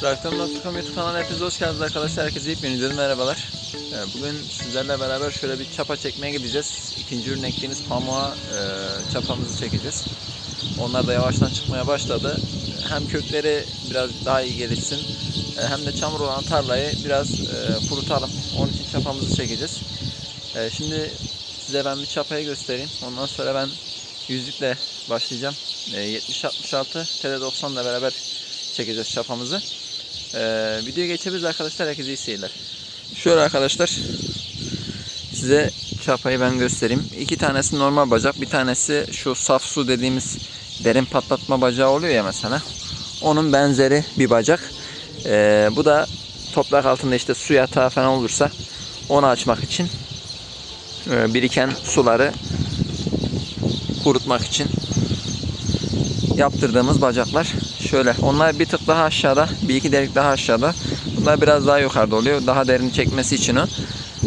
Traktör.com YouTube kanalına hepiniz hoş geldiniz arkadaşlar. Herkese ilk videodan merhabalar. Ee, Bugün sizlerle beraber şöyle bir çapa çekmeye gideceğiz. İkinci ürün ektiğimiz pamuğa e, çapamızı çekeceğiz. Onlar da yavaştan çıkmaya başladı. Hem kökleri biraz daha iyi gelişsin e, hem de çamur olan tarlayı biraz e, kurutalım. Onun için çapamızı çekeceğiz. Şimdi size ben bir çapayı göstereyim. Ondan sonra ben yüzükle başlayacağım. E, 70-66 TD90 ile beraber çekeceğiz çapamızı. Ee, videoya geçebiliriz arkadaşlar. Herkese iyi seyirler. Şöyle arkadaşlar size çapayı ben göstereyim. İki tanesi normal bacak. Bir tanesi şu saf su dediğimiz derin patlatma bacağı oluyor ya mesela. Onun benzeri bir bacak. Ee, bu da toprak altında işte su yatağı falan olursa onu açmak için e, biriken suları kurutmak için yaptırdığımız bacaklar. Şöyle onlar bir tık daha aşağıda, bir iki delik daha aşağıda. Bunlar biraz daha yukarıda oluyor. Daha derin çekmesi için o.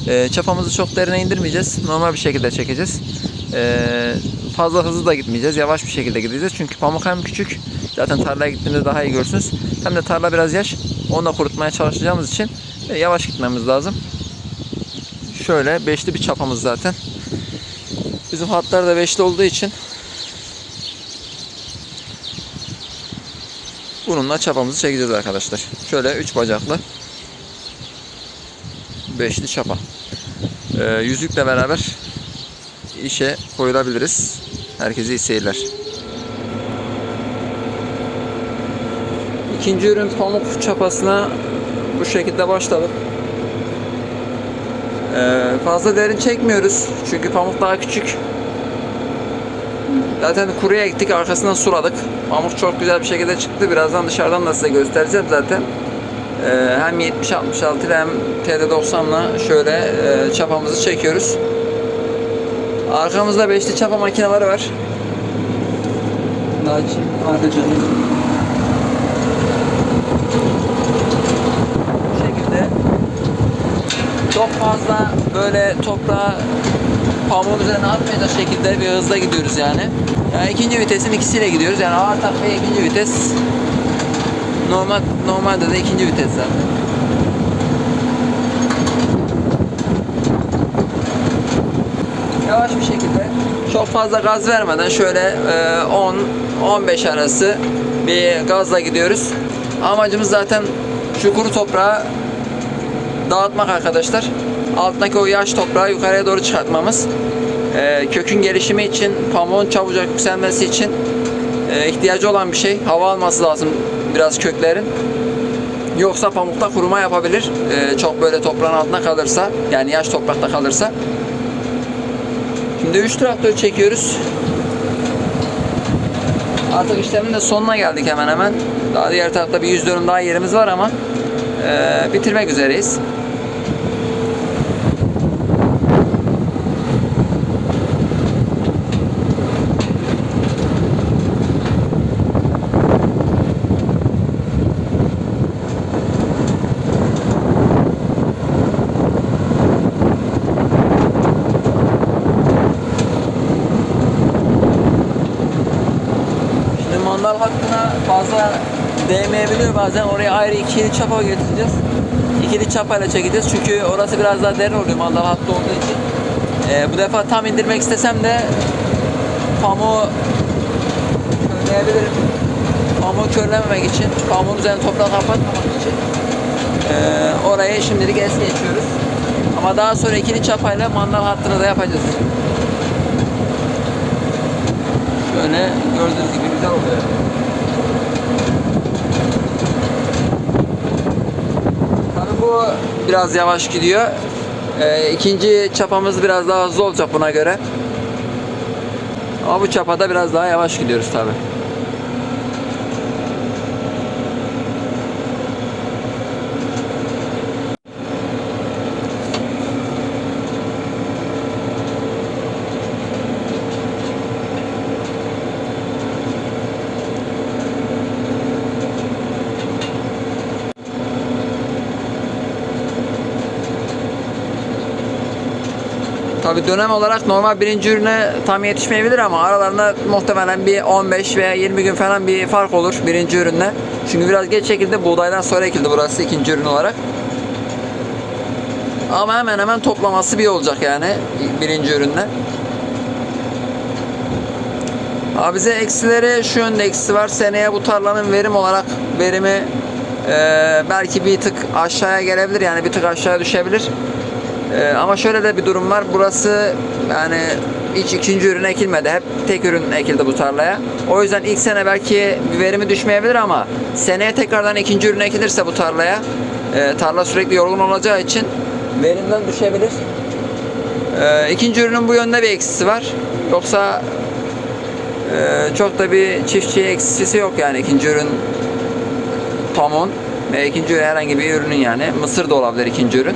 Ee, çapamızı çok derine indirmeyeceğiz. Normal bir şekilde çekeceğiz. Ee, fazla hızlı da gitmeyeceğiz. Yavaş bir şekilde gideceğiz. Çünkü pamuk hem küçük. Zaten tarlaya gittiğinde daha iyi görürsünüz. Hem de tarla biraz yaş. Onu da kurutmaya çalışacağımız için e, yavaş gitmemiz lazım. Şöyle beşli bir çapamız zaten. Bizim hatlar da beşli olduğu için Bununla çapamızı çekeceğiz arkadaşlar. Şöyle üç bacaklı beşli çapa. Ee, yüzükle beraber işe koyulabiliriz. Herkese iyi seyirler. İkinci ürün pamuk çapasına bu şekilde başladık. Ee, fazla derin çekmiyoruz. Çünkü pamuk daha küçük. Zaten kuruya gittik arkasından suladık. Pamuk çok güzel bir şekilde çıktı. Birazdan dışarıdan da size göstereceğim zaten. Ee, hem 70-66 ile hem TD90'la şöyle e, çapamızı çekiyoruz. Arkamızda beşli çapa makineleri var. Daha. Arka canım. Bu şekilde çok fazla böyle toprağa pamuğun üzerine atmayacak şekilde bir hızla gidiyoruz yani. Yani ikinci vitesin ikisiyle gidiyoruz. Yani ağır takviye ikinci vites. Normal normalde de ikinci vites zaten. Yavaş bir şekilde çok fazla gaz vermeden şöyle 10-15 arası bir gazla gidiyoruz. Amacımız zaten şu kuru toprağı dağıtmak arkadaşlar. Altındaki o yaş toprağı yukarıya doğru çıkartmamız. Ee, kökün gelişimi için, pamuğun çabucak yükselmesi için e, ihtiyacı olan bir şey. Hava alması lazım biraz köklerin. Yoksa pamukta kuruma yapabilir. Ee, çok böyle toprağın altında kalırsa, yani yaş toprakta kalırsa. Şimdi 3 traktör çekiyoruz. Artık işlemin de sonuna geldik hemen hemen. Daha diğer tarafta bir 100 dönüm daha yerimiz var ama e, bitirmek üzereyiz. Şimdi mandal hattına fazla değmeyebiliyor bazen. Oraya ayrı ikili çapa getireceğiz. İkili çapayla çekeceğiz. Çünkü orası biraz daha derin oluyor mandal hattı olduğu için. Ee, bu defa tam indirmek istesem de pamuğu körleyebilirim. Pamuğu körlememek için, pamuğun üzerine toprağı kapatmamak için ee, orayı şimdilik es geçiyoruz. Ama daha sonra ikili çapayla mandal hattını da yapacağız. Böyle gördüğünüz gibi güzel oluyor. Bu biraz yavaş gidiyor. Ee, ikinci çapamız biraz daha hızlı olacak buna göre. Ama bu çapada biraz daha yavaş gidiyoruz tabii. Tabi dönem olarak normal birinci ürüne tam yetişmeyebilir ama aralarında muhtemelen bir 15 veya 20 gün falan bir fark olur birinci ürünle. Çünkü biraz geç ekildi. Buğdaydan sonra ekildi burası ikinci ürün olarak. Ama hemen hemen toplaması bir olacak yani birinci ürünle. Abi bize eksileri şu yönde eksisi var. Seneye bu tarlanın verim olarak verimi e, belki bir tık aşağıya gelebilir. Yani bir tık aşağıya düşebilir. E, ama şöyle de bir durum var. Burası yani hiç ikinci ürün ekilmedi. Hep tek ürün ekildi bu tarlaya. O yüzden ilk sene belki verimi düşmeyebilir ama seneye tekrardan ikinci ürün ekilirse bu tarlaya e, tarla sürekli yorgun olacağı için verimden düşebilir. E, ikinci ürünün bu yönde bir eksisi var. Yoksa ee, çok da bir çiftçi eksisi yok yani ikinci ürün pamuğun ve ikinci ürün herhangi bir ürünün yani mısır da olabilir ikinci ürün.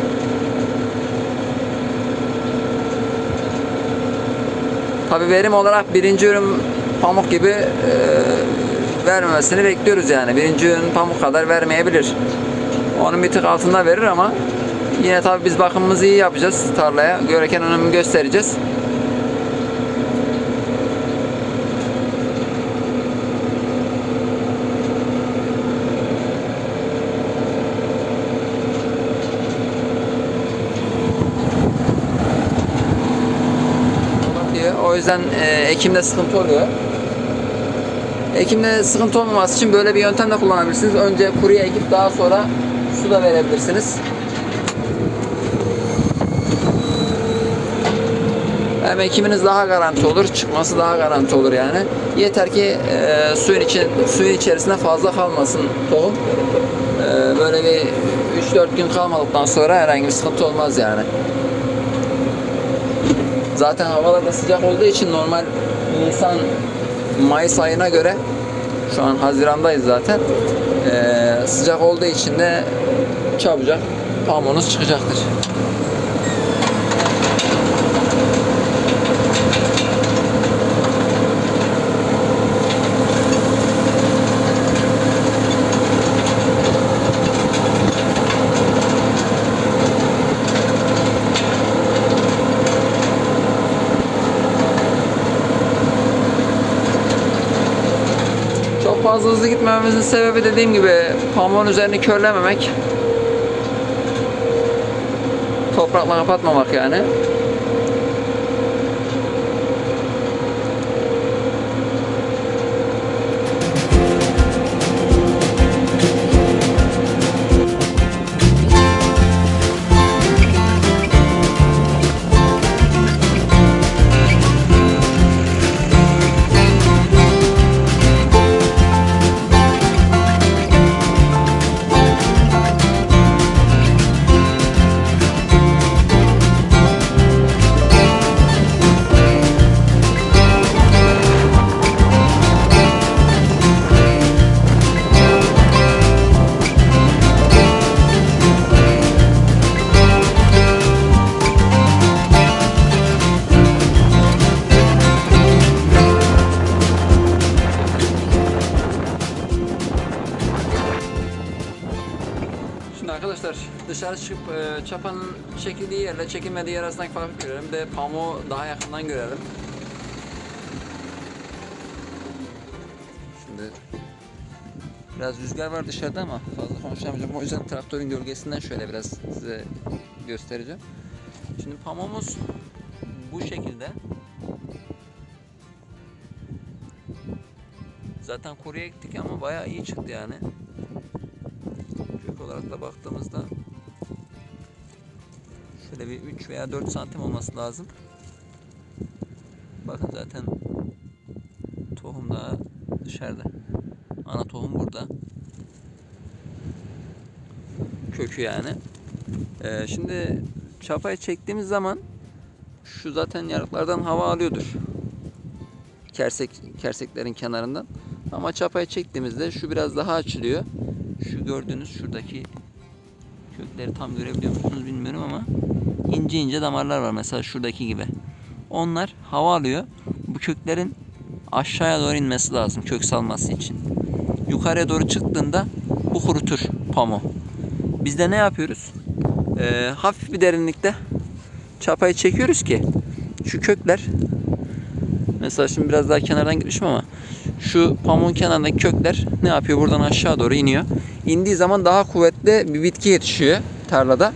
Tabi verim olarak birinci ürün pamuk gibi e, vermemesini bekliyoruz yani. Birinci ürün pamuk kadar vermeyebilir. Onun bir tık altında verir ama yine tabi biz bakımımızı iyi yapacağız tarlaya. Gereken önemi göstereceğiz. O yüzden e, ekimde sıkıntı oluyor. Ekimde sıkıntı olmaması için böyle bir yöntem de kullanabilirsiniz. Önce kuruya ekip daha sonra su da verebilirsiniz. Hem ekiminiz daha garanti olur, çıkması daha garanti olur yani. Yeter ki e, suyun için suyun içerisinde fazla kalmasın tohum. E, böyle bir 3-4 gün kalmadıktan sonra herhangi bir sıkıntı olmaz yani. Zaten havalar da sıcak olduğu için normal Nisan Mayıs ayına göre şu an Haziran'dayız zaten. Ee, sıcak olduğu için de çabucak pamuğunuz çıkacaktır. Çok fazla hızlı gitmememizin sebebi dediğim gibi pamuğun üzerini körlememek. Toprakla kapatmamak yani. Arkadaşlar dışarı çıkıp e, çapanın çekildiği yerle çekilmediği yer arasındaki farkı görelim. De pamuğu daha yakından görelim. Şimdi biraz rüzgar var dışarıda ama fazla konuşamayacağım. O yüzden traktörün gölgesinden şöyle biraz size göstereceğim. Şimdi pamuğumuz bu şekilde. Zaten kuruya gittik ama bayağı iyi çıktı yani olarak da baktığımızda şöyle bir 3 veya 4 santim olması lazım. Bakın zaten tohum daha dışarıda. Ana tohum burada. Kökü yani. Ee, şimdi çapayı çektiğimiz zaman şu zaten yarıklardan hava alıyordur. Kersek kerseklerin kenarından. Ama çapayı çektiğimizde şu biraz daha açılıyor. Şu gördüğünüz şuradaki kökleri tam görebiliyor musunuz bilmiyorum ama ince ince damarlar var mesela şuradaki gibi. Onlar hava alıyor. Bu köklerin aşağıya doğru inmesi lazım kök salması için. Yukarıya doğru çıktığında bu kurutur pamuğu. Biz de ne yapıyoruz? Ee, hafif bir derinlikte çapayı çekiyoruz ki şu kökler mesela şimdi biraz daha kenardan gitmişim ama şu pamuğun kenarındaki kökler ne yapıyor? Buradan aşağı doğru iniyor. İndiği zaman daha kuvvetli bir bitki yetişiyor tarlada.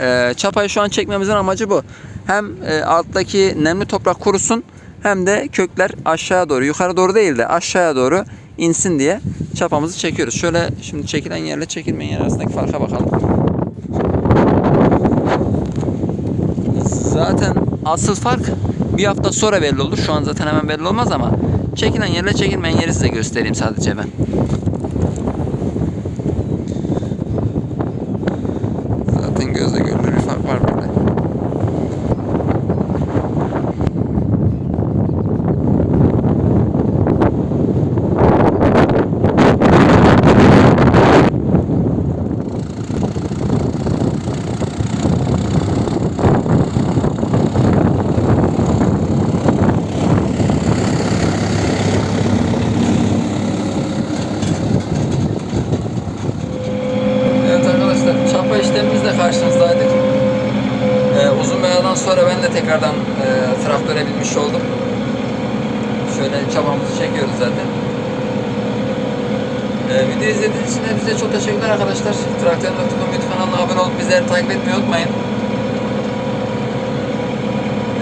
Ee, çapayı şu an çekmemizin amacı bu. Hem e, alttaki nemli toprak kurusun hem de kökler aşağıya doğru, yukarı doğru değil de aşağıya doğru insin diye çapamızı çekiyoruz. Şöyle şimdi çekilen yerle çekilmeyen yer arasındaki farka bakalım. Zaten asıl fark bir hafta sonra belli olur. Şu an zaten hemen belli olmaz ama çekilen yerle çekilmeyen yeri size göstereyim sadece ben. Zaten gözle görülür bir fark var burada. Evet arkadaşlar çapa işlemimizle karşınızdaydık. Ee, uzun bir aradan sonra ben de tekrardan e, traktöre binmiş oldum. Şöyle çapamızı çekiyoruz zaten. Ee, video izlediğiniz için hepinize çok teşekkürler arkadaşlar. Traktör.com YouTube kanalına abone olup bizleri takip etmeyi unutmayın.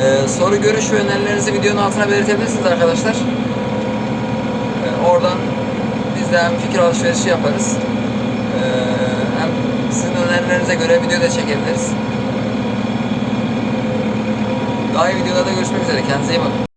Ee, soru, görüş ve önerilerinizi videonun altına belirtebilirsiniz arkadaşlar. Ee, oradan biz de hem fikir alışverişi yaparız. Ee, hem sizin önerilerinize göre video da çekebiliriz. Daha iyi videolarda görüşmek üzere. Kendinize iyi bakın.